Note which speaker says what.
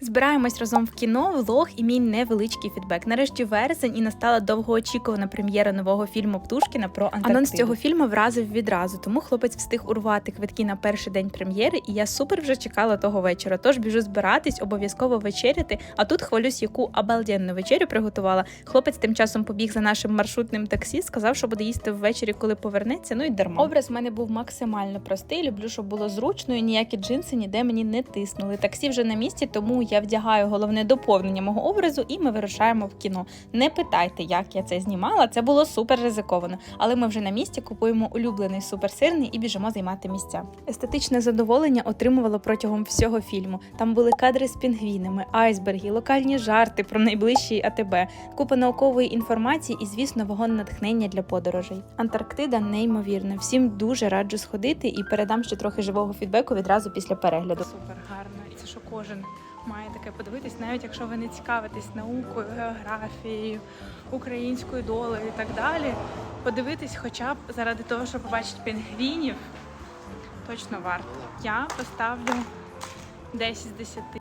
Speaker 1: Збираємось разом в кіно, влог і мій невеличкий фідбек. Нарешті вересень і настала довгоочікувана прем'єра нового фільму Птушкіна про Антарктиду. Анонс цього фільму вразив відразу, тому хлопець встиг урвати квитки на перший день прем'єри, і я супер вже чекала того вечора. Тож біжу збиратись, обов'язково вечеряти. А тут хвалюсь, яку обалденну вечерю приготувала. Хлопець тим часом побіг за нашим маршрутним таксі, сказав, що буде їсти ввечері, коли повернеться. Ну і дарма. Образ в мене був максимально простий. Люблю, щоб було зручно, і ніякі джинси ніде мені не тиснули. Таксі вже на місці, тому я вдягаю головне доповнення мого образу, і ми вирушаємо в кіно. Не питайте, як я це знімала. Це було супер ризиковано. Але ми вже на місці купуємо улюблений суперсирний і біжимо займати місця. Естетичне задоволення отримувала протягом всього фільму. Там були кадри з пінгвінами, айсберги, локальні жарти про найближчий АТБ, купа наукової інформації і, звісно, вагон натхнення для подорожей. Антарктида неймовірна. Всім дуже раджу сходити і передам ще трохи живого фідбеку відразу після перегляду. Супер гарно, і це що кожен має таке подивитись, навіть якщо ви не цікавитесь наукою, географією, українською долею і так далі. Подивитись, хоча б заради того, щоб побачити пінгвінів, точно варто. Я поставлю 10 з 10.